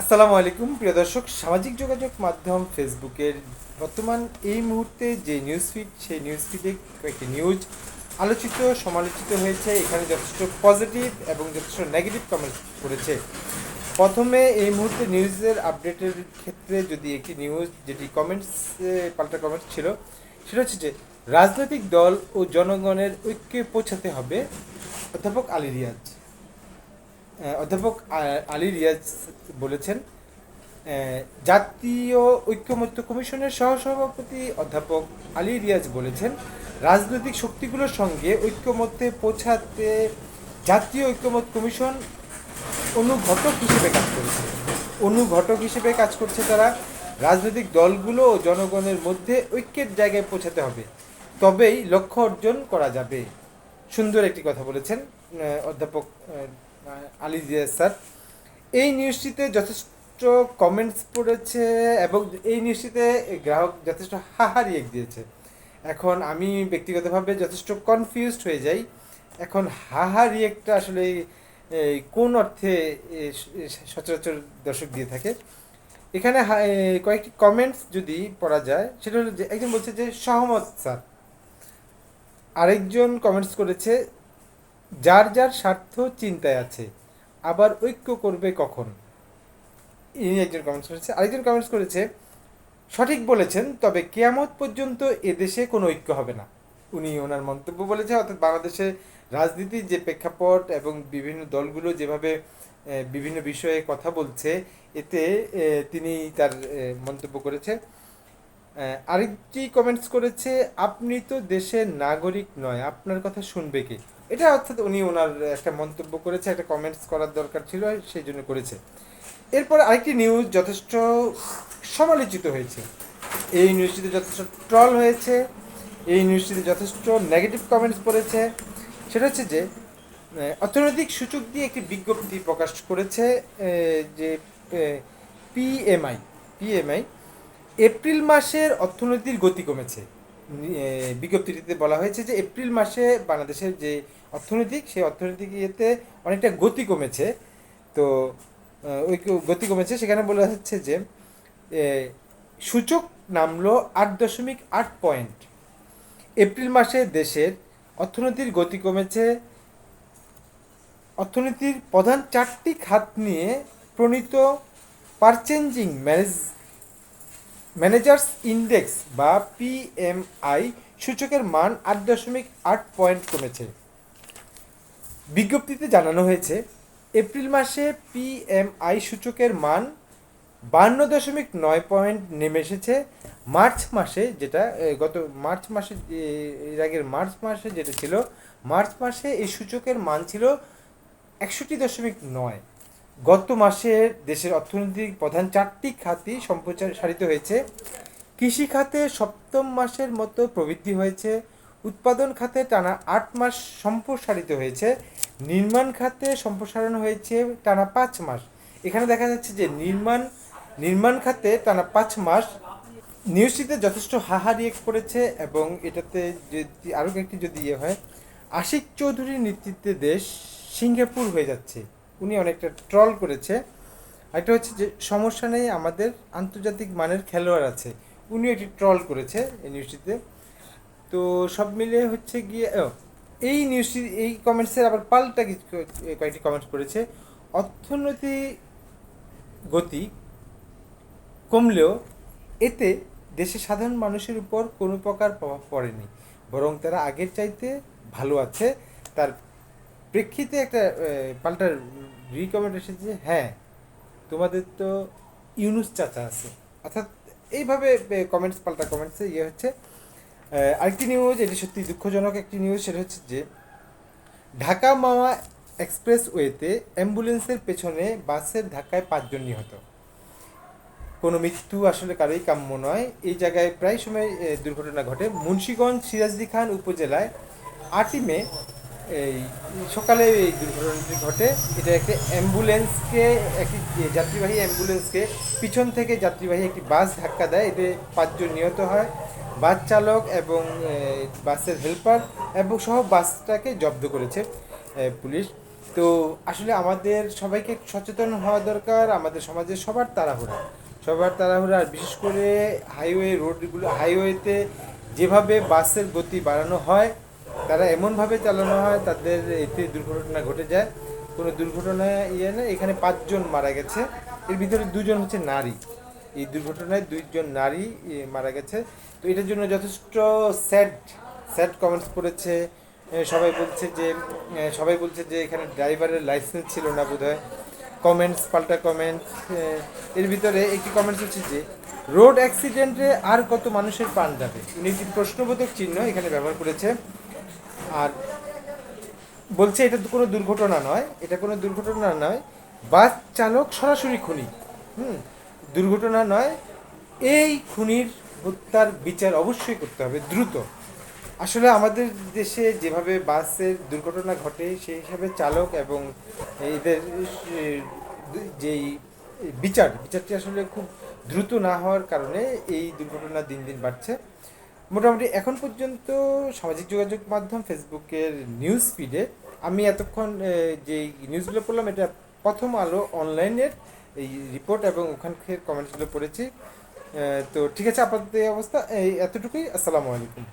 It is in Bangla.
আসসালামু আলাইকুম, প্রিয় দর্শক। সামাজিক যোগাযোগ মাধ্যম ফেসবুকের বর্তমান এই মুহূর্তে যে নিউজ ফিড সেই নিউজ ফিডে কয়েকটি নিউজ আলোচিত, সমালোচিত হয়েছে। এখানে যথেষ্ট পজিটিভ এবং যথেষ্ট নেগেটিভ কমেন্ট করেছে প্রথমে এই মুহূর্তে নিউজের আপডেটের ক্ষেত্রে যদি একটি নিউজ যেটি কমেন্টস পাল্টা কমেন্টস ছিল, সেটা হচ্ছে যে, রাজনৈতিক দল ও জনগণের ঐক্যে পৌঁছাতে হবে অধ্যাপক আলী রিয়াজ। অধ্যাপক আলী রিয়াজ বলেছেন জাতীয় ঐক্যমত্য কমিশনের সহসভাপতি অধ্যাপক আলী রিয়াজ বলেছেন, রাজনৈতিক শক্তিগুলোর সঙ্গে ঐক্যমত্যে পৌঁছাতে জাতীয় ঐক্যমত কমিশন অনুঘটক হিসেবে কাজ করেছে। অনুঘটক হিসেবে কাজ করছে তারা, রাজনৈতিক দলগুলো ও জনগণের মধ্যে ঐক্যের জায়গায় পৌঁছাতে হবে। তবেই লক্ষ্য অর্জন করা যাবে। সুন্দর একটি কথা বলেছেন অধ্যাপক আলী জিয়াজ স্যার। এই নিউজটিতে যথেষ্ট কমেন্টস পড়েছে এবং এই নিউজটিতে গ্রাহক যথেষ্ট হাহা রিয়েক দিয়েছে। এখন আমি ব্যক্তিগতভাবে যথেষ্ট কনফিউজড হয়ে যাই। এখন হাহা রিয়েক্টটা আসলে কোন অর্থে সচরাচর দর্শক দিয়ে থাকে। এখানে কয়েকটি কমেন্টস যদি পড়া যায়, সেটা হলো যে, একজন বলছে যে, সহমত স্যার। আরেকজন কমেন্টস করেছে যার যার স্বার্থ চিন্তায় আছে, আবার ঐক্য করবে কখন? ইনি একজন কমেন্টস করেছে। আরেকজন কমেন্টস করেছে, সঠিক বলেছেন, তবে কেয়ামত পর্যন্ত এদেশে কোনো ঐক্য হবে না। উনি ওনার মন্তব্য বলেছে, অর্থাৎ বাংলাদেশে রাজনীতির যে প্রেক্ষাপট এবং বিভিন্ন দলগুলো যেভাবে বিভিন্ন বিষয়ে কথা বলছে, এতে তিনি তার মন্তব্য করেছে আরেকটি কমেন্টস করেছে, আপনি তো দেশের নাগরিক নয়, আপনার কথা শুনবে কে? এটা অর্থাৎ উনি ওনার একটা মন্তব্য করেছে, একটা কমেন্টস করার দরকার ছিল সেই জন্য করেছে। এরপর আরেকটি নিউজ যথেষ্ট সমালোচিত হয়েছে। এই নিউজটিতে যথেষ্ট ট্রল হয়েছে, এই নিউজটিতে যথেষ্ট নেগেটিভ কমেন্টস পড়েছে। সেটা হচ্ছে যে অর্থনৈতিক সূচক দিয়ে একটি বিজ্ঞপ্তি প্রকাশ করেছে যে পিএমআই পিএমআই এপ্রিল মাসের অর্থনীতির গতি কমেছে। বিজ্ঞপ্তিটিতে বলা হয়েছে যে এপ্রিল মাসে বাংলাদেশের যে অর্থনৈতিক, সেই অর্থনৈতিক ইয়েতে অনেকটা গতি কমেছে। তো ওই গতি কমেছে সেখানে বলা হচ্ছে যে সূচক নামলো আট দশমিক আট পয়েন্ট। এপ্রিল মাসে দেশের অর্থনীতির গতি কমেছে। অর্থনীতির প্রধান চারটি খাত নিয়ে প্রণীত পারচেঞ্জিং ম্যানেজ ম্যানেজার্স ইন্ডেক্স বা পিএমআই সূচকের মান আট দশমিক আট পয়েন্ট কমেছে। বিজ্ঞপ্তিতে জানানো হয়েছে, এপ্রিল মাসে পিএমআই সূচকের মান বান্ন দশমিক নয় পয়েন্ট নেমে এসেছে। মার্চ মাসে যেটা গত মার্চ মাসে এর আগের মার্চ মাসে যেটা ছিল, মার্চ মাসে এই সূচকের মান ছিল একষট্টি দশমিক নয়। গত মাসে দেশের অর্থনৈতিক প্রধান চারটি খাতই সম্প্রসারিত হয়েছে। কৃষি খাতে সপ্তম মাসের মতো প্রবৃদ্ধি হয়েছে। উৎপাদন খাতে টানা আট মাস সম্প্রসারিত হয়েছে। নির্মাণ খাতে সম্প্রসারণ হয়েছে টানা পাঁচ মাস। এখানে দেখা যাচ্ছে যে নির্মাণ নির্মাণ খাতে টানা পাঁচ মাস। নিউজটিতে যথেষ্ট হাহা রিয়েক্ট করেছে এবং এটাতে যদি আরও একটি যদি ইয়ে হয়, আশিক চৌধুরীর নেতৃত্বে দেশ সিঙ্গাপুর হয়ে যাচ্ছে। উনি অনেকটা ট্রল করেছে। একটা হচ্ছে যে, সমস্যা নেই, আমাদের আন্তর্জাতিক মানের খেলোয়াড় আছে। উনি এটি ট্রল করেছে এই নিউজটিতে তো সব মিলে হচ্ছে গিয়ে এই নিউজটি এই কমেন্টসের আবার পাল্টা কয়েকটি কমেন্টস করেছে অর্থনৈতিক গতি কমলেও এতে দেশের সাধারণ মানুষের উপর কোনো প্রকার প্রভাব পড়েনি। বরং তারা আগের চাইতে ভালো আছে। তার প্রেক্ষিতে একটা আহ, পাল্টা রিকমেন্ড এসেছে যে, হ্যাঁ তোমাদের তো ইউনুস চাচা আছে। অর্থাৎ এইভাবে কমেন্টস পাল্টা কমেন্টসে ইয়ে হচ্ছে। আরেকটি নিউজ এটি সত্যি দুঃখজনক একটি নিউজ সেটা হচ্ছে যে ঢাকা মাওয়া এক্সপ্রেসওয়েতে অ্যাম্বুলেন্সের পেছনে বাসের ধাক্কায় পাঁচজন নিহত। কোনো মৃত্যু আসলে কারোই কাম্য নয়। এই জায়গায় প্রায় সময় দুর্ঘটনা ঘটে। মুন্সীগঞ্জ সিরাজদি খান উপজেলায় আটই মে এই সকালে এই দুর্ঘটনাটি ঘটে। এটা একটি অ্যাম্বুলেন্সকে, একটি যাত্রীবাহী অ্যাম্বুলেন্সকে পিছন থেকে যাত্রীবাহী একটি বাস ধাক্কা দেয়। এতে পাঁচজন নিহত হয়। বাস চালক এবং বাসের হেল্পার এবং সহ বাসটাকে জব্দ করেছে পুলিশ। তো আসলে আমাদের সবাইকে সচেতন হওয়া দরকার। আমাদের সমাজের সবার তাড়াহুড়া। সবার তাড়াহুড়া। আর বিশেষ করে হাইওয়ে রোডগুলো, হাইওয়েতে যেভাবে বাসের গতি বাড়ানো হয় তারা এমনভাবে চালানো হয়, তাদের এতে দুর্ঘটনা ঘটে যায়। কোনো দুর্ঘটনা ইয়ে না এখানে পাঁচজন মারা গেছে। এর ভিতরে দুজন হচ্ছে নারী। এই দুর্ঘটনায় দুইজন নারী মারা গেছে। তো এটার জন্য যথেষ্ট স্যাড স্যাড কমেন্টস করেছে সবাই বলছে যে সবাই বলছে যে এখানে ড্রাইভারের লাইসেন্স ছিল না বোধহয়। কমেন্টস পাল্টা কমেন্টস এর ভিতরে একটি কমেন্টস হচ্ছে যে রোড অ্যাক্সিডেন্টে আর কত মানুষের প্রাণ যাবে? উনি একটি প্রশ্নবোধক চিহ্ন এখানে ব্যবহার করেছে। আর বলছে এটা কোনো দুর্ঘটনা নয়, এটা কোনো দুর্ঘটনা নয়। বাস চালক সরাসরি খুনি। হুম, দুর্ঘটনা নয়, এই খুনির হত্যার বিচার অবশ্যই করতে হবে, দ্রুত। আসলে আমাদের দেশে যেভাবে বাসের দুর্ঘটনা ঘটে, সেই হিসাবে চালক এবং এদের যেই বিচার, বিচারটি আসলে খুব দ্রুত না হওয়ার কারণে এই দুর্ঘটনা দিন দিন বাড়ছে। মোটামুটি এখন পর্যন্ত সামাজিক যোগাযোগ মাধ্যম, ফেসবুকের নিউজ ফিডে আমি এতক্ষণ যে নিউজগুলো পড়লাম, এটা প্রথম আলো অনলাইনের এই রিপোর্ট এবং ওখানকার কমেন্টসগুলো পড়েছি। তো ঠিক আছে, আপাতত এই অবস্থা, এই এতটুকুই। আসসালামু আলাইকুম।